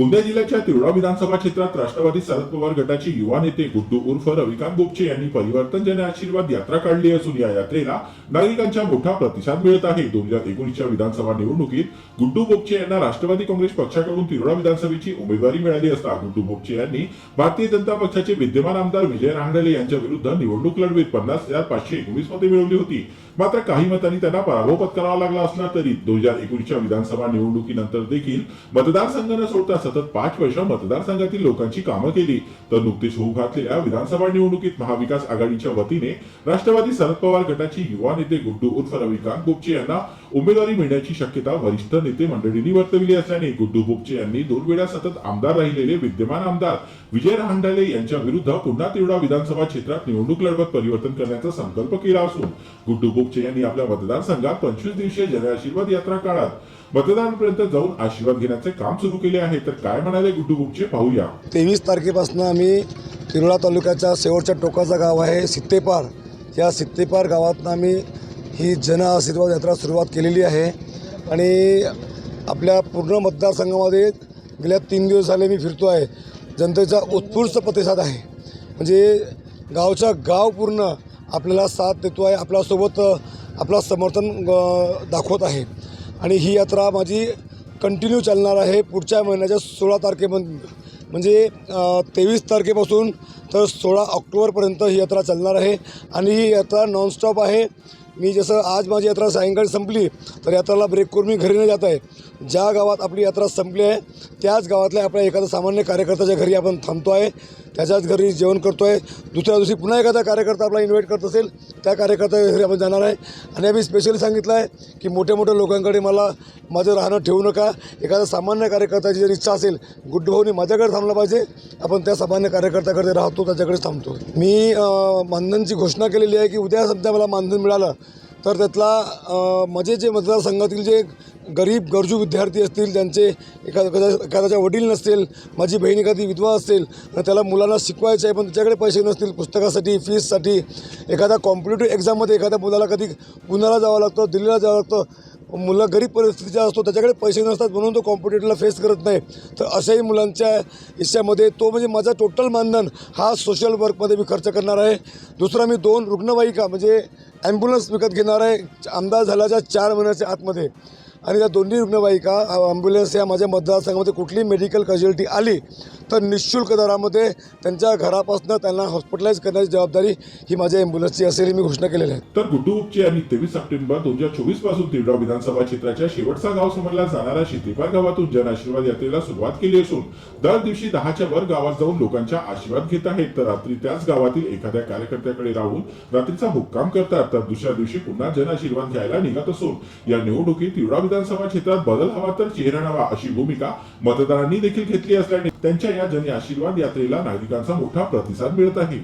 गोंदिया जिल्ह्याच्या तिवडा विधानसभा क्षेत्रात राष्ट्रवादी शरद पवार गटाचे युवा नेते गुड्डू उर्फ रविकांत बोपचे यांनी परिवर्तन जन आशीर्वाद यात्रा काढली असून या यात्रेला नागरिकांचा मोठा प्रतिसाद मिळत आहे. दोन हजार एकोणीसच्या विधानसभा निवडणुकीत गुड्डू बोपचे यांना राष्ट्रवादी काँग्रेस पक्षाकडून तिरोडा विधानसभेची उमेदवारी मिळाली असता गुड्डू बोपचे यांनी भारतीय जनता पक्षाचे विद्यमान आमदार विजय रांगडले यांच्या विरुद्ध निवडणूक लढवीत पन्नास हजार पाचशे एकोणीस मते मिळवली होती. मात्र काही मतांनी त्यांना पराभव पत्करावा लागला असला तरी दोन हजार एकोणीसच्या विधानसभा निवडणुकीनंतर देखील मतदारसंघ न सोडता सतत पाच वर्ष मतदारसंघातील लोकांची कामं केली. तर नुकतीच होऊ घातलेल्या विधानसभा निवडणुकीत महाविकास आघाडीच्या वतीने राष्ट्रवादी शरद पवार गटाचे युवा नेते गुड्डू उर्फ रविकांत बोपचे यांना उमेदवारी मिळण्याची शक्यता वरिष्ठ नेते मंडळींनी वर्तविली असल्याने गुड्डू बोपचे यांनी दोन वेळा सतत आमदार राहिलेले विद्यमान आमदार विजय रहांडाले यांच्या विरुद्ध पुन्हा तिवडा विधानसभा क्षेत्रात निवडणूक लढवत परिवर्तन करण्याचा संकल्प केला असून गुड्डू बोपचे यांनी आपल्या मतदारसंघात पंचवीस दिवसीय जनआशीर्वाद यात्रा काळात मतदारांपर्यंत जाऊन आशीर्वाद घेण्याचे काम सुरू केले आहे. तर काय म्हणाले गुड्डू पाहूया. तेवीस तारखेपासून आम्ही तिरोळा तालुक्याच्या शेवटच्या टोकाचा गाव आहे सित्तेपार. या सित्तेपार गावातनं आम्ही ही जन आशीर्वाद यात्रा सुरुवात केलेली आहे. आणि आपल्या पूर्ण मतदारसंघामध्ये गेल्या तीन दिवस झाले मी फिरतो आहे. जनतेचा उत्स्फूर्त प्रतिसाद आहे. म्हणजे गावच्या गाव पूर्ण आपल्याला साथ देतो आहे. आपल्यासोबत आपला समर्थन दाखवत आहे. आणि ही यात्रा माझी कंटिन्यू चालणार आहे पुढच्या महिन्याच्या सोळा तारखेपर्यंत म्हणजे तेवीस तारखेपासून तर सोळा ऑक्टोबरपर्यंत ही यात्रा चालणार आहे. आणि ही यात्रा नॉनस्टॉप आहे. मी जसं आज माझी यात्रा सायंकाळी संपली तर यात्राला ब्रेक करून मी घरी न जात आहे. ज्या गावात आपली यात्रा संपली आहे त्याच गावातल्या आपल्या एखाद्या सामान्य कार्यकर्त्याच्या घरी आपण थांबतो आहे. त्याच्याच घरी जेवण करतो आहे दुसऱ्या दिवशी पुन्हा एखादा कार्यकर्ता आपला इन्व्हाइट करत असेल त्या कार्यकर्ता घरी आपण जाणार आहे. आणि आम्ही स्पेशली सांगितलं आहे की मोठ्या मोठ्या लोकांकडे मला माझं राहणं ठेवू नका. एखादा सामान्य कार्यकर्त्याची जर इच्छा असेल गुड्डू भाऊनी माझ्याकडे थांबलं पाहिजे आपण त्या सामान्य कार्यकर्त्याकडे राहतो त्याच्याकडे थांबतो. मी मानधनची घोषणा केलेली आहे की उद्या सध्या मला मानधन मिळालं तर त्यातला माझे म्हणजे जे मतदारसंघातील जे गरीब गरजू विद्यार्थी असतील ज्यांचे एखाद्या एखाद्याच्या वडील नसतील माझी बहीण एखादी विधवा असेल त्याला मुलांना शिकवायचं आहे पण त्याच्याकडे पैसे नसतील पुस्तकासाठी फीससाठी एखाद्या कॉम्पिटेटिव्ह एक्झाममध्ये एखाद्या मुलाला कधी पुण्याला जावं लागतं दिल्लीला जावं लागतं मुलं गरीब परिस्थितीचा असतो त्याच्याकडे पैसे नसतात म्हणून तो कॉम्पिटेटरला फेस करत नाही. तर अशाही मुलांच्या हिश्श्यामध्ये तो म्हणजे माझा टोटल मानधन हा सोशल वर्कमध्ये मी खर्च करणार आहे. दुसरा मी दोन रुग्णवाहिका म्हणजे ॲम्ब्युलन्स विकत घेणार आहे. आमदार झाल्याच्या चार महिन्याच्या आतमध्ये. आणि त्या दोन्ही रुग्णवाहिका ॲम्ब्युलन्स या माझ्या मतदारसंघामध्ये कुठली मेडिकल कॅज्युअलिटी आली तर निशुल्क दरामध्ये त्यांच्या घरापासून त्यांना हॉस्पिटलाइज करण्याची जबाबदारी ही माझ्या ॲम्ब्युलन्सची असेल मी घोषणा केलेली आहे. तर गुड्डू आणि तेवीस सप्टेंबर दोन हजार चोवीसपासून तिवडा विधानसभा क्षेत्राच्या शेवटचा गाव समजला जाणाऱ्या शितीपार गावातून जन आशीर्वाद यात्रेला सुरुवात केली असून दर दिवशी दहाच्या वर गावात जाऊन लोकांच्या आशीर्वाद घेत आहेत. तर रात्री त्याच गावातील एखाद्या कार्यकर्त्याकडे राहून रात्रीचा मुक्काम करतात. तर दुसऱ्या दिवशी पुन्हा जन आशीर्वाद घ्यायला निघत असून या निवडणुकीत तिवडा विधानसभा क्षेत्रात बदल हवा तर चेहरा नवा अशी भूमिका मतदारांनी देखील घेतली असल्याने त्यांच्या या जन आशीर्वाद यात्रेला नागरिकांचा मोठा प्रतिसाद मिळत आहे.